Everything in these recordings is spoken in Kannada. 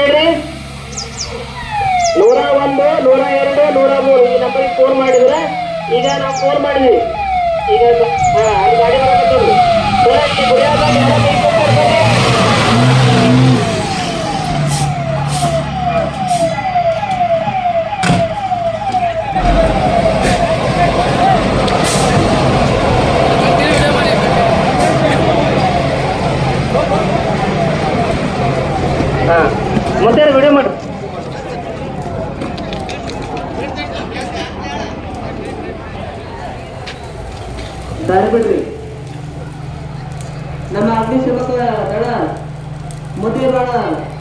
ಹೇಳ್ರಿ ನೂರ ಒಂದು, ನೂರ ಎರಡು, ನೂರ ಮೂರು. ಈ ನಂಬರಿಗೆ ಫೋನ್ ಮಾಡಿದ್ರೆ ಈಗ ನಾವು ಫೋನ್ ಮಾಡಿದ್ವಿ. ಈಗ ಗಾಡಿ ಬರಕತ್ತವ್ರಿ ಮತ್ತೆ ವಿಡಿಯೋ ಮಾಡ್ರಿ. ದಾರಿ ಬಿಡ್ರಿ. ನಮ್ಮ ಅಗ್ನಿಶಾಮಕ ದಳ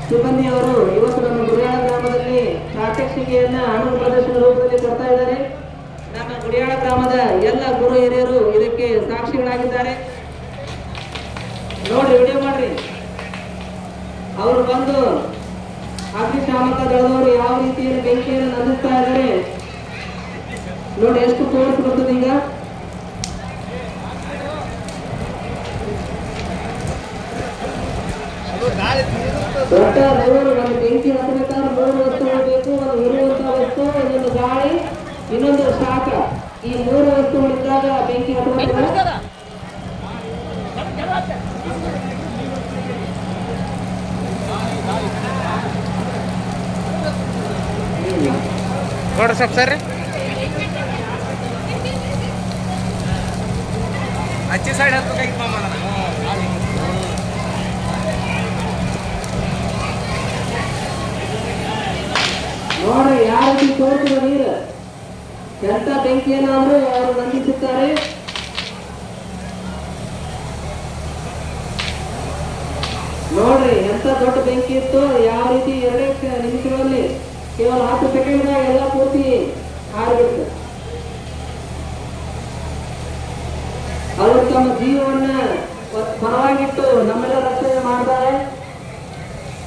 ಸಿಬ್ಬಂದಿ ಅವರು ಇವತ್ತು ನಮ್ಮ ಗುಡಿಯಾಳ ಗ್ರಾಮದಲ್ಲಿ ಪ್ರಾತ್ಯಕ್ಷಿಕೆಯನ್ನ ಅಣು ಪ್ರದರ್ಶನ ರೂಪದಲ್ಲಿ ಕೊಡ್ತಾ ಇದ್ದಾರೆ. ನಮ್ಮ ಗುಡಿಯಾಳ ಗ್ರಾಮದ ಎಲ್ಲ ಗುರು ಹಿರಿಯರು ಇದಕ್ಕೆ ಸಾಕ್ಷಿಗಳಾಗಿದ್ದಾರೆ. ನೋಡ್ರಿ ವಿಡಿಯೋ ಮಾಡ್ರಿ. ಅವರು ಬಂದು ದಳದವರು ಯಾವ ರೀತಿಯಲ್ಲಿ ಬೆಂಕಿಯನ್ನು ನಂದಿಸ್ತಾ ಇದ್ದಾರೆ? ನೋಡಿ, ಎಷ್ಟು ಫೋರ್ಸ್ ಬರ್ತದೆ ಈಗ. ದೊಡ್ಡ ಮೂರು ಒಂದು ಬೆಂಕಿ ಹತ್ತಬೇಕಾದ್ರೆ ಮೂರು ವಸ್ತುಗಳು ಬೇಕು ಒಂದು ಉರುವಂತ ವಸ್ತು ಇನ್ನೊಂದು ಗಾಳಿ, ಇನ್ನೊಂದು ಶಾಖ. ಈ ಮೂರು ವಸ್ತುಗಳಿದ್ದಾಗ ಬೆಂಕಿ ಹತ್ತಬೇಕು ನೋಡ್ರಿ ಸ್ವಲ್ಪ ಸರ್ ಅಚ್ಚಿ ಸೈಡ್ ಹತ್ಬೇಕಾಗಿತ್ತು ಮಾಮ ನೋಡ್ರಿ ಯಾವ ರೀತಿ ತೋರಿಸಿದ ನೀರು? ಎಂತ ಬೆಂಕಿಯನ್ನಾದ್ರೂ ಅವರು ನಂಬಿಸುತ್ತಾರೆ ನೋಡ್ರಿ ಎಂತ ದೊಡ್ಡ ಬೆಂಕಿ ಇತ್ತು ಯಾವ ರೀತಿ ಎರಡೇ ನಿಮಿಷಗಳಲ್ಲಿ ಕೇವಲ ಹತ್ತು ಸೆಕೆಂಡ್ನಾಗ ಎಲ್ಲ ಪೂರ್ತಿ ಹಾರಿಬಿಡ್ತು. ಅವರು ತಮ್ಮ ಜೀವವನ್ನ ಪರವಾಗಿಟ್ಟು ನಮ್ಮೆಲ್ಲ ರಕ್ಷಣೆ ಮಾಡ್ತಾರೆ.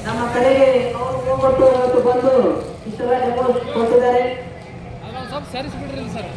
ನಮ್ಮ ಕಡೆಗೆ ಅವರು ಹೋಗ್ಬಿಟ್ಟು ಇವತ್ತು ಬಂದು ಇಷ್ಟೆಲ್ಲ ಕೊಟ್ಟಿದ್ದಾರೆ. ಸೇರಿಸ್ಬಿಡ್ರಿ ಸರ್.